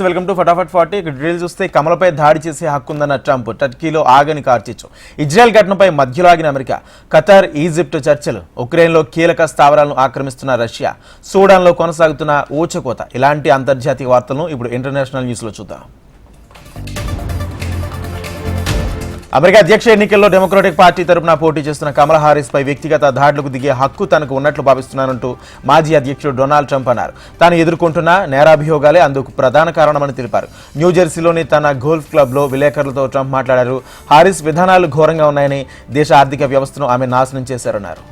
నమస్తే welcome to Fatafat forty ఇక్కడ detail చూస్తే కమలపై దాడి చేసే హక్కు ఉందన్న ట్రంప్. టర్కీలో ఆగని కార్చిచ్చు. ఇజ్రాయెల్ ఘటనపై మధ్యలాగిన అమెరికా ఖతార్ ఈజిప్ట్ చర్చలు. ఉక్రెయిన్లో కీలక స్థావరాలను ఆక్రమిస్తున్న రష్యా. సూడాన్లో కొనసాగుతున్న ఊచకోత. ఇలాంటి అంతర్జాతీయ వార్తలను ఇప్పుడు ఇంటర్నేషనల్ న్యూస్లో చూద్దాం. అమెరికా అధ్యక్ష ఎన్నికల్లో డెమోక్రటిక్ పార్టీ తరపున పోటీ చేస్తున్న కమలా హారిస్ పై వ్యక్తిగత దాడులకు దిగే హక్కు తనకు ఉన్నట్లు భావిస్తున్నానంటూ మాజీ అధ్యక్షుడు డొనాల్డ్ ట్రంప్ అన్నారు. తాను ఎదుర్కొంటున్న నేరాభియోగాలే అందుకు ప్రధాన కారణమని తెలిపారు. న్యూజెర్సీలోని తన గోల్ఫ్ క్లబ్లో విలేకరులతో ట్రంప్ మాట్లాడారు. హారిస్ విధానాలు ఘోరంగా ఉన్నాయని దేశ ఆర్థిక వ్యవస్థను ఆమె నాశనం చేశారన్నారు.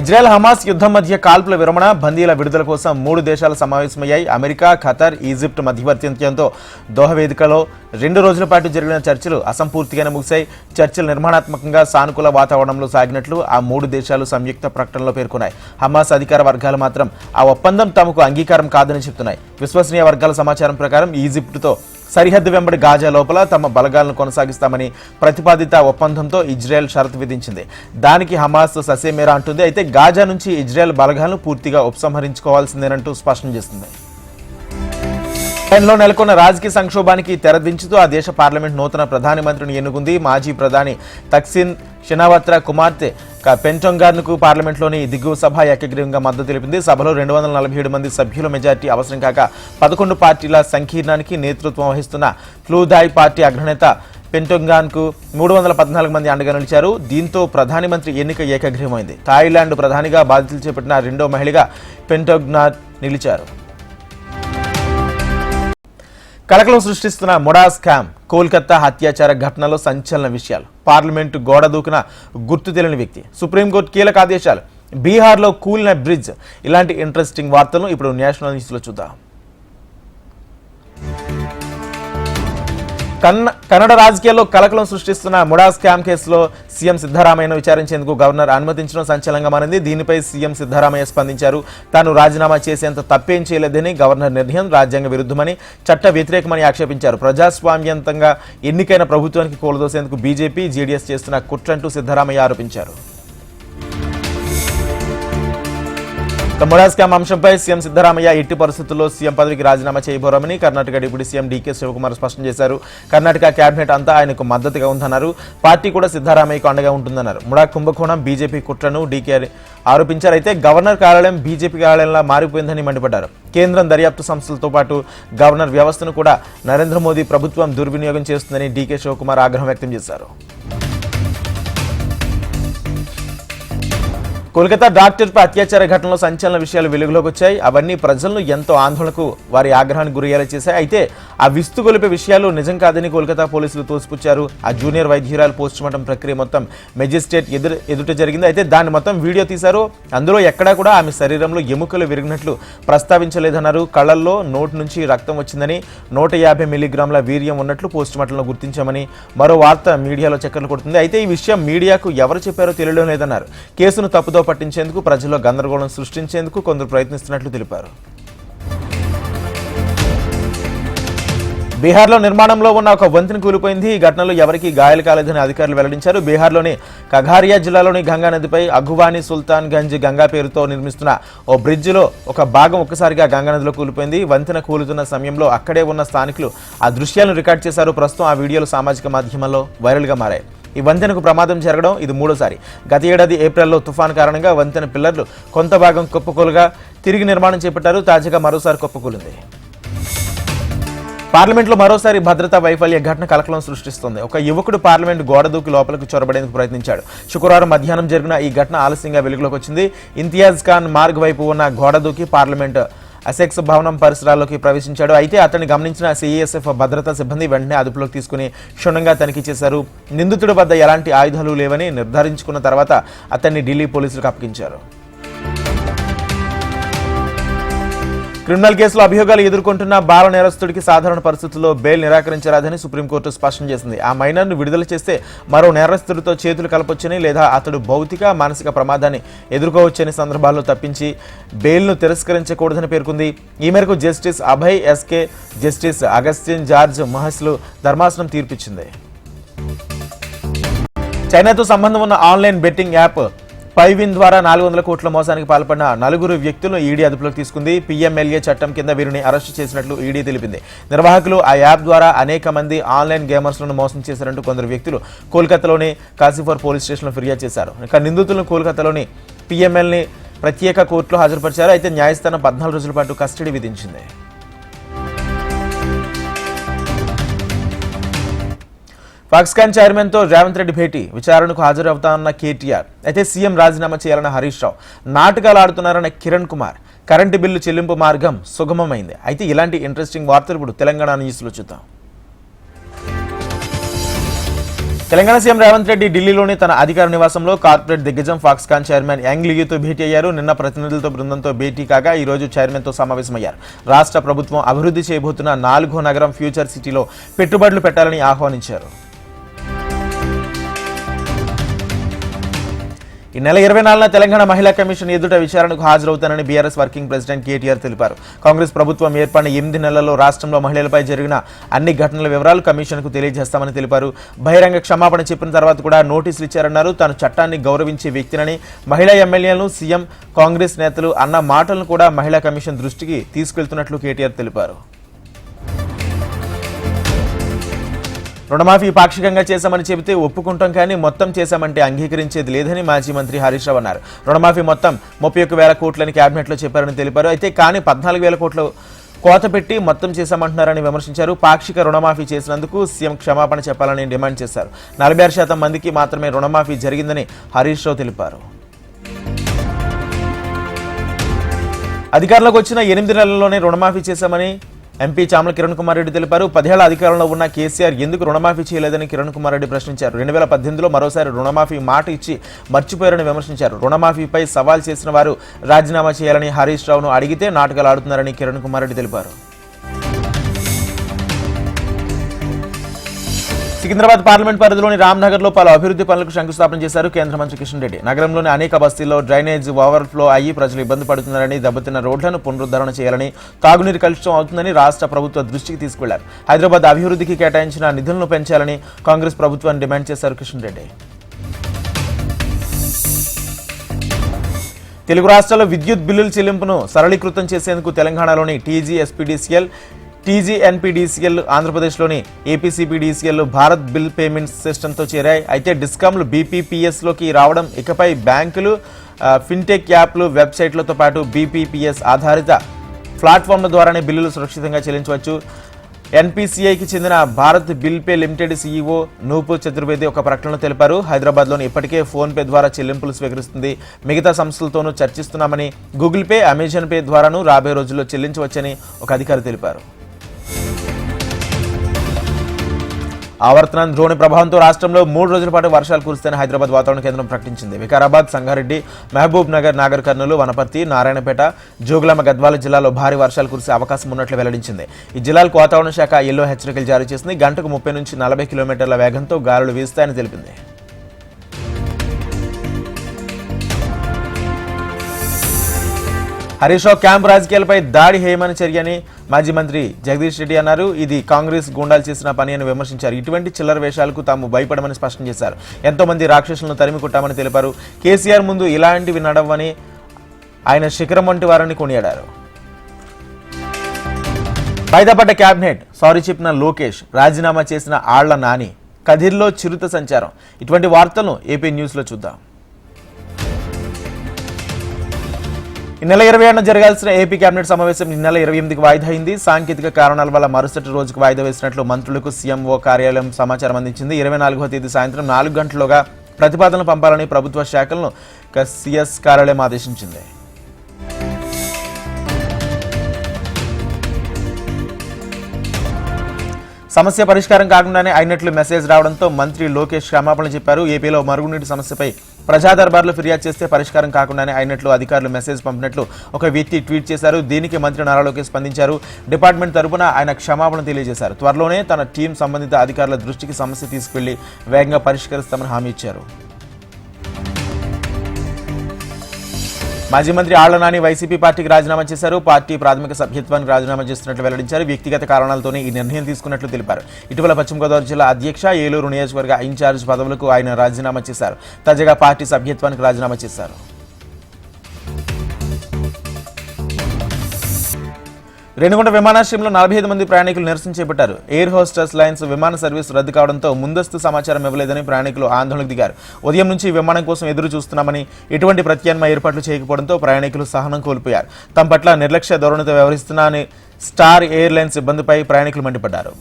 ఇజ్రాయెల్ హమాస్ యుద్ధం మధ్య కాల్పుల విరమణ బందీల విడుదల కోసం మూడు దేశాలు సమావేశమయ్యాయి. అమెరికా ఖతర్ ఈజిప్ట్ మధ్యవర్తిత్వంతో దోహ వేదికలో రెండు రోజుల పాటు జరిగిన చర్చలు అసంపూర్తిగానే ముగిశాయి. చర్చలు నిర్మాణాత్మకంగా సానుకూల వాతావరణంలో సాగినట్లు ఆ మూడు దేశాలు సంయుక్త ప్రకటనలో పేర్కొన్నాయి. హమాస్ అధికార వర్గాలు మాత్రం ఆ ఒప్పందం తమకు అంగీకారం కాదని చెప్తున్నాయి. విశ్వసనీయ వర్గాల సమాచారం ప్రకారం ఈజిప్టుతో సరిహద్దు వెంబడి గాజా లోపల తమ బలగాలను కొనసాగిస్తామని ప్రతిపాదిత ఒప్పందంతో ఇజ్రాయెల్ షరతు విధించింది. దానికి హమాస్ ససేమేరా అంటుంది. అయితే గాజా నుంచి ఇజ్రాయెల్ బలగాలను పూర్తిగా ఉపసంహరించుకోవాల్సిందేనంటూ స్పష్టం చేస్తుంది. లో నెలకొన్న రాజకీయ సంక్షోభానికి తెరదించుతూ ఆ దేశ పార్లమెంట్ నూతన ప్రధాని మంత్రిని ఎన్నుకుంది మాజీ ప్రధాని తక్సిన్ షినావత్ర. కుమార్తె క- పార్లమెంట్లోని దిగువ సభ ఏకగ్రీవంగా మద్దతు తెలిపింది. సభలో రెండు వందల నలభై ఏడు మంది సభ్యుల మెజార్టీ అవసరం కాక పదకొండు పార్టీల సంకీర్ణానికి నేతృత్వం వహిస్తున్న ఫ్లూదాయ్ పార్టీ అగ్రనేత పెంటొంగాన్కు మూడు వందల పద్నాలుగు మంది అండగా నిలిచారు. దీంతో ప్రధాని మంత్రి ఎన్నిక ఏకగ్రీవమైంది. థాయిలాండ్ ప్రధానిగా బాధ్యతలు చేపట్టిన రెండో మహిళగా పెంటొగ్నాట్ నిలిచారు. కలకలం సృష్టిస్తున్న మొడా స్కామ్ కోల్కతా హత్యాచార ఘటనలో సంచలన విషయాలు. పార్లమెంటు గోడ దూకిన గుర్తు తెలియని వ్యక్తి. సుప్రీంకోర్టు కీలక ఆదేశాలు. బీహార్లో కూలిన బ్రిడ్జ్. ఇలాంటి ఇంట్రెస్టింగ్ వార్తలను ఇప్పుడు నేషనల్ న్యూస్లో చూద్దాం. కన్న కన్నడ రాజకీయాల్లో కలకలం సృష్టిస్తున్న ముడా స్కామ్ కేసులో సీఎం సిద్ధరామయ్యను విచారించేందుకు గవర్నర్ అనుమతించడం సంచలనంగా మారింది. దీనిపై సీఎం సిద్ధరామయ్య స్పందించారు. తాను రాజీనామా చేసేంత తప్పేం చేయలేదని గవర్నర్ నిర్ణయం రాజ్యాంగ విరుద్ధమని చట్ట వ్యతిరేకమని ఆక్షేపించారు. ప్రజాస్వామ్యంతంగా ఎన్నికైన ప్రభుత్వానికి కూలదోసేందుకు బీజేపీ జేడీఎస్ చేస్తున్న కుట్రంటూ సిద్ధరామయ్య ఆరోపించారు. ముడా స్కామ్ అంశంపై సీఎం సిద్దరామయ్య ఎట్టి పరిస్థితుల్లో సీఎం పదవికి రాజీనామా చేయబోరామని కర్ణాటక డిప్యూటీ సీఎం డీకే శివకుమార్ స్పష్టం చేశారు. కర్ణాటక కేబినెట్ అంతా ఆయనకు మద్దతుగా ఉందన్నారు. పార్టీ కూడా సిద్దరామయ్యకు అండగా ఉంటుందన్నారు. ముడా కుంభకోణం బీజేపీ కుట్రను డీకే ఆరోపించారు. అయితే గవర్నర్ కార్యాలయం బీజేపీ కార్యాలయంలో మారిపోయిందని మండిపడ్డారు. కేంద్రం దర్యాప్తు సంస్థలతో పాటు గవర్నర్ వ్యవస్థను కూడా నరేంద్ర మోదీ ప్రభుత్వం దుర్వినియోగం చేస్తుందని డీకే శివకుమార్ ఆగ్రహం వ్యక్తం చేశారు. కోల్కతా డాక్టర్పై అత్యాచార ఘటనలో సంచలన విషయాలు వెలుగులోకి వచ్చాయి. అవన్నీ ప్రజలను ఎంతో ఆందోళనకు వారి ఆగ్రహానికి గురయ్యేలా చేశాయి. అయితే ఆ విస్తుగొలిపే విషయాలు నిజం కాదని కోల్కతా పోలీసులు తోసిపుచ్చారు. ఆ జూనియర్ వైద్యురాలు పోస్టుమార్టం ప్రక్రియ మొత్తం మెజిస్ట్రేట్ ఎదురు ఎదుట జరిగింది. అయితే దాన్ని మొత్తం వీడియో తీశారు. అందులో ఎక్కడా కూడా ఆమె శరీరంలో ఎముకలు విరిగినట్లు ప్రస్తావించలేదన్నారు. కళ్ళల్లో నోటి నుంచి రక్తం వచ్చిందని నూట యాభై మిల్లీగ్రాముల వీర్యం ఉన్నట్లు పోస్టుమార్టంలో గుర్తించామని మరో వార్త మీడియాలో చక్కర్లు కొడుతుంది. అయితే ఈ విషయం మీడియాకు ఎవరు చెప్పారో తెలియడం లేదన్నారు. కేసును తప్పుదో పట్టించేందుకు ప్రజల్లో గందరగోళం సృష్టించేందుకు కొందరు ప్రయత్నిస్తున్నట్లు తెలిపారు. బీహార్లో నిర్మాణంలో ఉన్న ఒక వంతెన కూలిపోయింది. ఈ ఘటనలో ఎవరికీ గాయాలు కాలేదని అధికారులు వెల్లడించారు. బీహార్లోని కఘారియా జిల్లాలోని గంగా నదిపై అఘువాని సుల్తాన్ గంజ్ గంగా పేరుతో నిర్మిస్తున్న ఓ బ్రిడ్జిలో ఒక భాగం ఒక్కసారిగా గంగా నదిలో కూలిపోయింది. వంతెన కూలుతున్న సమయంలో అక్కడే ఉన్న స్థానికులు ఆ దృశ్యాలను రికార్డ్ చేశారు. ప్రస్తుతం ఆ వీడియోలు సామాజిక మాధ్యమాల్లో వైరల్గా మారాయి. ఈ వంతెనకు ప్రమాదం జరగడం ఇది మూడోసారి. గత ఏడాది ఏప్రిల్లో తుఫాన్ కారణంగా వంతెన పిల్లర్లు కొంత భాగం కుప్పకూలుగా తిరిగి నిర్మాణం చేపట్టారు. తాజాగా మరోసారి కుప్పకూలింది. పార్లమెంట్లో మరోసారి భద్రతా వైఫల్య ఘటన కలకలం సృష్టిస్తోంది. ఒక యువకుడు పార్లమెంట్ గోడ దూకి లోపలికి చొరబడేందుకు ప్రయత్నించాడు. శుక్రవారం మధ్యాహ్నం జరిగిన ఈ ఘటన ఆలస్యంగా వెలుగులోకి వచ్చింది. ఇంతియాజ్ ఖాన్ మార్గ్ వైపు ఉన్న గోడ దూకి పార్లమెంట్ అసెక్స్ భవనం పరిసరాల్లోకి ప్రవేశించాడు. అయితే అతన్ని గమనించిన సిఐఎస్ఎఫ్ భద్రతా సిబ్బంది వెంటనే అదుపులోకి తీసుకుని క్షుణ్ణంగా తనిఖీ చేశారు. నిందితుడి వద్ద ఎలాంటి ఆయుధాలు లేవని నిర్ధారించుకున్న తర్వాత అతన్ని ఢిల్లీ పోలీసులకు అప్పగించారు. క్రిమినల్ కేసులో అభియోగాలు ఎదుర్కొంటున్న బాల నేరస్తుడికి సాధారణ పరిస్థితుల్లో బెయిల్ నిరాకరించరాదని సుప్రీంకోర్టు స్పష్టం చేసింది. ఆ మైనర్ను విడుదల చేస్తే మరో నేరస్తుడితో చేతులు కలపొచ్చని లేదా అతడు భౌతిక మానసిక ప్రమాదాన్ని ఎదుర్కోవచ్చని సందర్భాల్లో తప్పించి బెయిల్ను తిరస్కరించకూడదని పేర్కొంది. ఈ మేరకు justice Abhay SK justice Augustine George మహస్లు ధర్మాసనం తీర్పిచ్చింది. చైనాతో సంబంధం ఉన్న ఆన్లైన్ బెట్టింగ్ యాప్ పైవిన్ ద్వారా నాలుగు వందల కోట్ల మోసానికి పాల్పడిన నలుగురు వ్యక్తులను ఈడీ అదుపులోకి తీసుకుంది. పీఎంఎల్ఏ చట్టం కింద వీరిని అరెస్టు చేసినట్లు ఈడీ తెలిపింది. నిర్వాహకులు ఆ యాప్ ద్వారా అనేక మంది ఆన్లైన్ గేమర్స్లను మోసం చేశారంటూ కొందరు వ్యక్తులు కోల్కతాలోని కాసిఫోర్ పోలీస్ స్టేషన్లో ఫిర్యాదు చేశారు. ఇక నిందితులను కోల్కతాలోని పీఎంఎల్ని ప్రత్యేక కోర్టులో హాజరుపరిచారు. అయితే న్యాయస్థానం పద్నాలుగు రోజుల పాటు కస్టడీ విధించింది. పాక్స్కాన్ చైర్మన్తో రేవంత్ రెడ్డి భేటీ విచారణకు హాజరవుతానన్న కేటీఆర్. అయితే సీఎం రాజీనామా చేయాలన్న హరీష్ రావు. నాటకాలు ఆడుతున్నారన్న కిరణ్ కుమార్. కరెంటు బిల్లు చెల్లింపు మార్గం సుగమమైంది. అయితే ఇలాంటి ఇంట్రెస్టింగ్ వార్తలు ఇప్పుడు తెలంగాణ న్యూస్లో చూద్దాం. తెలంగాణ సీఎం రేవంత్ రెడ్డి ఢిల్లీలోని తన అధికార నివాసంలో కార్పొరేట్ దిగ్గజం ఫాక్స్కాన్ చైర్మన్ యాంగ్ లియూతో భేటీ అయ్యారు. నిన్న ప్రతినిధులతో బృందంతో భేటీ కాగా ఈ రోజు చైర్మన్తో సమావేశమయ్యారు. రాష్ట్ర ప్రభుత్వం అభివృద్ధి చేయబోతున్న నాలుగో నగరం ఫ్యూచర్ సిటీలో పెట్టుబడులు పెట్టాలని ఆహ్వానించారు. ఈ నెల ఇరవై నాలుగున తెలంగాణ మహిళా కమిషన్ ఎదుట విచారణకు హాజరవుతానని బీఆర్ఎస్ వర్కింగ్ ప్రెసిడెంట్ కేటీఆర్ తెలిపారు. కాంగ్రెస్ ప్రభుత్వం ఏర్పడిన ఎనిమిది నెలల్లో రాష్ట్రంలో మహిళలపై జరిగిన అన్ని ఘటనల వివరాలు కమిషన్కు తెలియజేస్తామని తెలిపారు. బహిరంగ క్షమాపణ చెప్పిన తర్వాత కూడా నోటీసులు ఇచ్చారన్నారు. తాను చట్టాన్ని గౌరవించే వ్యక్తినని మహిళా ఎమ్మెల్యేలను సీఎం కాంగ్రెస్ నేతలు అన్న మాటలను కూడా మహిళా కమిషన్ దృష్టికి తీసుకెళ్తున్నట్లు కేటీఆర్ తెలిపారు. రుణమాఫీ పాక్షికంగా చేశామని చెబితే ఒప్పుకుంటాం కానీ మొత్తం చేశామంటే అంగీకరించేది లేదని మాజీ మంత్రి హరీష్ రావు అన్నారు. రుణమాఫీ మొత్తం ముప్పై ఒక్క వేల కోట్లని కేబినెట్లో చెప్పారని తెలిపారు. అయితే కానీ పద్నాలుగు వేల కోట్లు కోత పెట్టి మొత్తం చేశామంటున్నారని విమర్శించారు. పాక్షిక రుణమాఫీ చేసినందుకు సీఎం క్షమాపణ చెప్పాలని డిమాండ్ చేశారు. నలభై ఆరు శాతం మందికి మాత్రమే రుణమాఫీ జరిగిందని హరీష్ రావు తెలిపారు. అధికారంలోకి వచ్చిన ఎనిమిది నెలల్లోనే రుణమాఫీ చేశామని ఎంపీ చామల కిరణ్ కుమార్ రెడ్డి తెలిపారు. పదేళ్ళ అధికారంలో ఉన్న కేసీఆర్ ఎందుకు రుణమాఫీ చేయలేదని కిరణ్ కుమార్ రెడ్డి ప్రశ్నించారు. రెండు వేల పద్దెనిమిదిలో మరోసారి రుణమాఫీ మాట ఇచ్చి మర్చిపోయారని విమర్శించారు. రుణమాఫీపై సవాల్ చేసిన వారు రాజీనామా చేయాలని హరీష్ రావును అడిగితే నాటకాలు ఆడుతున్నారని కిరణ్ కుమార్ రెడ్డి తెలిపారు. సికింద్రాబాద్ పార్లమెంట్ పరిధిలోని రామ్నగర్లో పలు అభివృద్ధి పనులకు శంకుస్థాపన చేశారు కేంద్ర మంత్రి కిషన్ రెడ్డి. నగరంలోని అనేక బస్తీల్లో డ్రైనేజ్ ఓవర్ఫ్లో అయ్యి ప్రజలు ఇబ్బంది పడుతున్నారని దెబ్బతిన్న రోడ్లను పునరుద్ధరణ చేయాలని తాగునీరు కలుషితం అవుతుందని రాష్ట్ర ప్రభుత్వ దృష్టికి తీసుకెళ్ళారు హైదరాబాద్ అభివృద్ధికి కేటాయించిన నిధులను పెంచాలని కాంగ్రెస్ ప్రభుత్వాన్ని డిమాండ్ చేశారు కిషన్ రెడ్డి. తెలుగు రాష్ట్రాల్లో విద్యుత్ బిల్లుల చెల్లింపును సరళీకృతం చేసేందుకు తెలంగాణలోని టీజీ ఎస్పీడీసీఎల్ టీజీఎన్పీడీసీఎల్ ఆంధ్రప్రదేశ్లోని ఏపీసీపీడీసీఎల్ భారత్ బిల్ పేమెంట్ సిస్టంతో చేరాయి. అయితే డిస్కామ్లు బీపీపీఎస్లోకి రావడం ఇకపై బ్యాంకులు ఫిన్టెక్ యాప్లు వెబ్సైట్లతో పాటు బీపీపీఎస్ ఆధారిత ప్లాట్ఫామ్ల ద్వారానే బిల్లులు సురక్షితంగా చెల్లించవచ్చు. ఎన్పీసీఐకి చెందిన Bharat bill pay limited CEO Nupur Chaturvedi ఒక ప్రకటనలో తెలిపారు. హైదరాబాద్లోని ఇప్పటికే ఫోన్పే ద్వారా చెల్లింపులు స్వీకరిస్తుంది. మిగతా సంస్థలతోనూ చర్చిస్తున్నామని గూగుల్ పే అమెజాన్ పే ద్వారాను రాబోయే రోజుల్లో చెల్లించవచ్చని ఒక అధికారి తెలిపారు. ఆవర్తనం ద్రోణి ప్రభావంతో రాష్ట్రంలో మూడు రోజుల పాటు వర్షాలు కురుస్తాయని హైదరాబాద్ వాతావరణ కేంద్రం ప్రకటించింది. వికారాబాద్ సంగారెడ్డి మహబూబ్ నగర్ నాగర్ కర్నూలు వనపర్తి నారాయణపేట జోగులామ గద్వాల జిల్లాలో భారీ వర్షాలు కురిసే అవకాశం ఉన్నట్లు వెల్లడించింది. ఈ జిల్లాలకు వాతావరణ శాఖ ఎల్లో హెచ్చరికలు జారీ చేసింది. గంటకు ముప్పై నుంచి నలభై కిలోమీటర్ల వేగంతో గాలులు వీస్తాయని తెలిపింది. హరీష్ రావు క్యాంప్ రాజకీయాలపై దాడి హేయమని చర్యని మాజీ మంత్రి జగదీష్ రెడ్డి అన్నారు ఇది కాంగ్రెస్ గూండాలు చేసిన పని అని విమర్శించారు. ఇటువంటి చిల్లర వేషాలకు తాము భయపడమని స్పష్టం చేశారు. ఎంతో మంది రాక్షసులను తరిమి కొట్టామని తెలిపారు. కేసీఆర్ ముందు ఇలాంటివి నడవని ఆయన శిఖరం వంటి వారిని కొనియాడారు. బయటపడ్డ క్యాబినెట్ సారీ చెప్పిన లోకేష్ రాజీనామా చేసిన ఆళ్ళ నాని కదిర్లో చిరుత సంచారం. ఇటువంటి వార్తలను ఏపీ న్యూస్లో చూద్దాం. ఈ నెల ఇరవై ఏడున జరగాల్సిన ఏపీ కేబినెట్ సమావేశం ఈ నెల ఇరవై ఎనిమిదికి వాయిదా అయింది. సాంకేతిక కారణాల వల్ల మరుసటి రోజుకు వాయిదా వేసినట్లు మంత్రులకు సీఎంఓ కార్యాలయం సమాచారం అందించింది. ఇరవై నాలుగో తేదీ సాయంత్రం నాలుగు గంటలుగా ప్రతిపాదనలు పంపాలని ప్రభుత్వ శాఖలను సిఎస్ కార్యాలయం ఆదేశించింది. సమస్య పరిష్కారం కాకుండానే అయినట్లు మెసేజ్ రావడంతో మంత్రి లోకేష్ క్షమాపణ చెప్పారు. ఏపీలో మరుగునీటి సమస్యపై ప్రజా దర్బార్లో ఫిర్యాదు చేస్తే పరిష్కారం కాకుండానే అయినట్లు అధికారులు మెసేజ్ పంపినట్లు ఒక వ్యక్తి ట్వీట్ చేశారు. దీనికి మంత్రి నారా లోకేష్ స్పందించారు. డిపార్ట్మెంట్ తరపున ఆయన క్షమాపణ తెలియజేశారు. త్వరలోనే తన టీం సంబంధిత అధికారుల దృష్టికి సమస్య తీసుకెళ్ళి వేగంగా పరిష్కరిస్తామని హామీ ఇచ్చారు. మాజీ మంత్రి ఆళ్ళ నాని వైసీపీ పార్టీకి రాజీనామా చేశారు. పార్టీ ప్రాథమిక సభ్యత్వానికి రాజీనామా చేస్తున్నట్లు వెల్లడించారు. వ్యక్తిగత కారణాలతోనే ఈ నిర్ణయం తీసుకున్నట్లు తెలిపారు. ఇటీవల పశ్చిమ గోదావరి జిల్లా అధ్యక్ష ఏలూరు నియోజకవర్గ ఇన్ఛార్జ్ పదవులకు ఆయన రాజీనామా చేశారు. తాజాగా పార్టీ సభ్యత్వానికి రాజీనామా చేశారు. రేణిగుంట విమానాశ్రయంలో నలభై ఐదు మంది ప్రయాణికులు నిరసన చేపట్టారు. ఎయిర్ హోస్టర్స్ లైన్స్ విమాన సర్వీస్ రద్దు కావడంతో ముందస్తు సమాచారం ఇవ్వలేదని ప్రయాణికులు ఆందోళనకు దిగారు. ఉదయం నుంచి విమానం కోసం ఎదురు చూస్తున్నామని ఎటువంటి ప్రత్యామ్నాయ ఏర్పాట్లు చేయకపోవడంతో ప్రయాణికులు సహనం కోల్పోయారు. తమ పట్ల నిర్లక్ష్య ధోరణితో వ్యవహరిస్తున్నా స్టార్ ఎయిర్లైన్స్ సిబ్బందిపై ప్రయాణికులు మండిపడ్డారు.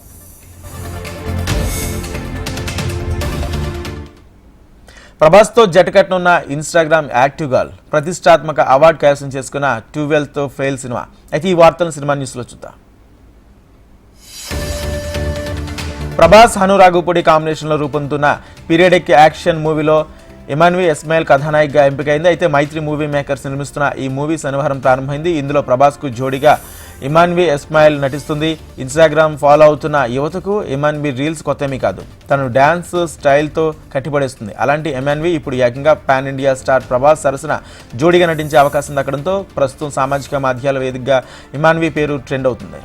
ప్రభాస్తో జటకట్టనున్న ఇన్స్టాగ్రామ్ యాక్టివ్ గర్ల్ ప్రతిష్టాత్మక అవార్డు కైవసం చేసుకున్న ట్వెల్త్ ఫెయిల్ సినిమా. అయితే ఈ వార్తలను సినిమా న్యూస్లో చూద్దాం. ప్రభాస్ హనురాగుపూడి కాంబినేషన్లో రూపొందుతున్న పీరియడిక్ యాక్షన్ మూవీలో ఇమాన్వి ఇస్మాయిల్ కథానాయకగా ఎంపికైంది. అయితే మైత్రి మూవీ మేకర్స్ నిర్మిస్తున్న ఈ మూవీ శనివారం ప్రారంభమైంది. ఇందులో ప్రభాస్కు జోడీగా ఇమాన్వి ఇస్మాయిల్ నటిస్తుంది. ఇన్స్టాగ్రామ్ ఫాలో అవుతున్న యువతకు ఇమాన్వి రీల్స్ కొత్తమీ కాదు. తను డ్యాన్స్ స్టైల్తో కట్టిపడేస్తుంది. అలాంటి ఇమాన్వి ఇప్పుడు ఏకంగా పాన్ ఇండియా స్టార్ ప్రభాస్ సరసన జోడీగా నటించే అవకాశం దక్కడంతో ప్రస్తుతం సామాజిక మాధ్యమాల వేదికగా ఇమాన్వి పేరు ట్రెండ్ అవుతుంది.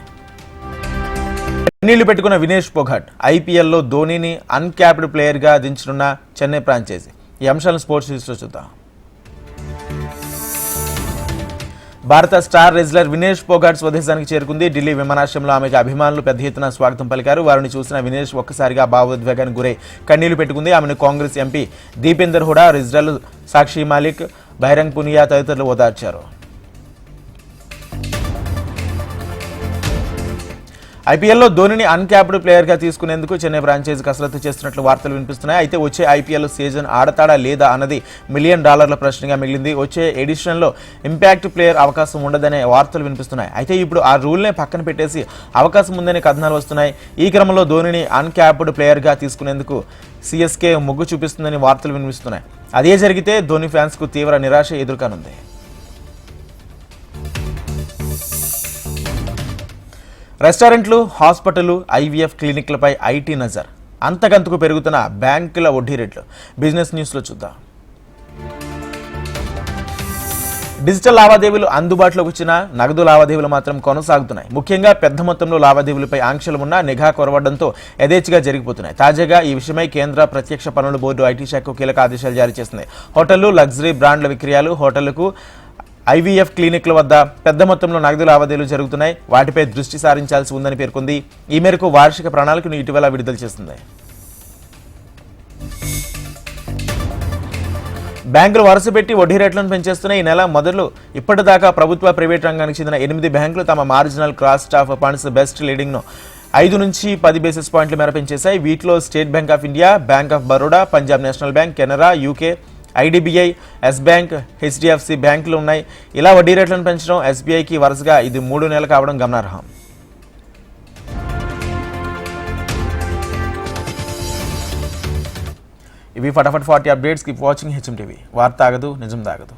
నీళ్ళు పెట్టుకున్న వినేష్ పొఘట్ ఐపీఎల్లో ధోనీని అన్క్యాప్డ్ ప్లేయర్గా దించనున్న చెన్నై ఫ్రాంచైజీ. ఈ అంశాలను స్పోర్ట్స్ న్యూస్లో చూద్దాం. భారత స్టార్ రెజ్లర్ వినేష్ పోగాట్ స్వదేశానికి చేరుకుంది. ఢిల్లీ విమానాశ్రయంలో ఆమెకు అభిమానులు పెద్ద ఎత్తున స్వాగతం పలికారు. వారిని చూసిన వినేష్ ఒక్కసారిగా భావోద్వేగానికి గురై కన్నీళ్ళు పెట్టుకుంది. ఆమెను కాంగ్రెస్ ఎంపీ దీపేందర్ హుడా రిజ్రల్ సాక్షి మాలిక్ బహిరంగ్ పునియా తదితరులు ఓదార్చారు. ఐపీఎల్లో ధోనిని అన్క్యాప్డ్ ప్లేయర్గా తీసుకునేందుకు చెన్నై ఫ్రాంచైజీ కసరత్తు చేస్తున్నట్లు వార్తలు వినిపిస్తున్నాయి. అయితే వచ్చే ఐపీఎల్ సీజన్ ఆడతాడా లేదా అన్నది మిలియన్ డాలర్ల ప్రశ్నగా మిగిలింది. వచ్చే ఎడిషన్లో ఇంపాక్ట్ ప్లేయర్ అవకాశం ఉండదనే వార్తలు వినిపిస్తున్నాయి. అయితే ఇప్పుడు ఆ రూల్నే పక్కన పెట్టేసి అవకాశం ఉందనే కథనాలు వస్తున్నాయి. ఈ క్రమంలో ధోనిని అన్క్యాప్డ్ ప్లేయర్గా తీసుకునేందుకు సిఎస్కే మొగ్గు చూపిస్తుందని వార్తలు వినిపిస్తున్నాయి. అదే జరిగితే ధోని ఫ్యాన్స్కు తీవ్ర నిరాశ ఎదుర్కానుంది. రెస్టారెంట్లు హాస్పిటల్ ఐవీఎఫ్ క్లినిక్లపై ఐటీ నజర్. అంతకంతకు పెరుగుతున్న బ్యాంకుల వడ్డీ రేట్లు. బిజినెస్ న్యూస్లో చూద్దాం. డిజిటల్ లావాదేవీలు అందుబాటులోకి వచ్చిన నగదు లావాదేవీలు మాత్రం కొనసాగుతున్నాయి. ముఖ్యంగా పెద్ద మొత్తంలో లావాదేవీలపై ఆంక్షలు ఉన్న నిఘా కొరవడంతో యథేచ్ఛగా జరిగిపోతున్నాయి. తాజాగా ఈ విషయమై కేంద్ర ప్రత్యక్ష పన్నుల బోర్డు ఐటీ శాఖకు కీలక ఆదేశాలు జారీ చేసింది. హోటళ్ళు లగ్జరీ బ్రాండ్ల విక్రయాలు హోటళ్ళకు ఐవీఎఫ్ క్లినిక్ల వద్ద పెద్ద మొత్తంలో నగదు లావాదేవీలు జరుగుతున్నాయి. వాటిపై దృష్టి సారించాల్సి ఉందని పేర్కొంది. ఈ మేరకు వార్షిక ప్రణాళికను ఇటీవల విడుదల చేసింది. బ్యాంకులు వరుసపెట్టి వడ్డీ రేట్లను పెంచేస్తున్న ఈ నెల మొదలు ఇప్పటిదాకా ప్రభుత్వ ప్రైవేట్ రంగానికి చెందిన ఎనిమిది బ్యాంకులు తమ మార్జినల్ క్రాస్ ఆఫ్ ఫండ్స్ బెస్ట్ లీడింగ్ను ఐదు నుంచి పది బేసిస్ పాయింట్ల మేర పెంచేశాయి. వీటిలో State Bank of India Bank of Baroda Punjab National Bank Canara UCO IDBI Yes Bank HDFC బ్యాంకులు ఉన్నాయి. ఇలా వడ్డీ రేట్లను పెంచడం ఎస్బీఐకి వరుసగా ఇది మూడు నెలలు కావడం గమనార్హం. ఇవి Fatafat forty updates keep watching HM TV వార్త ఆగదు నిజం తాగదు.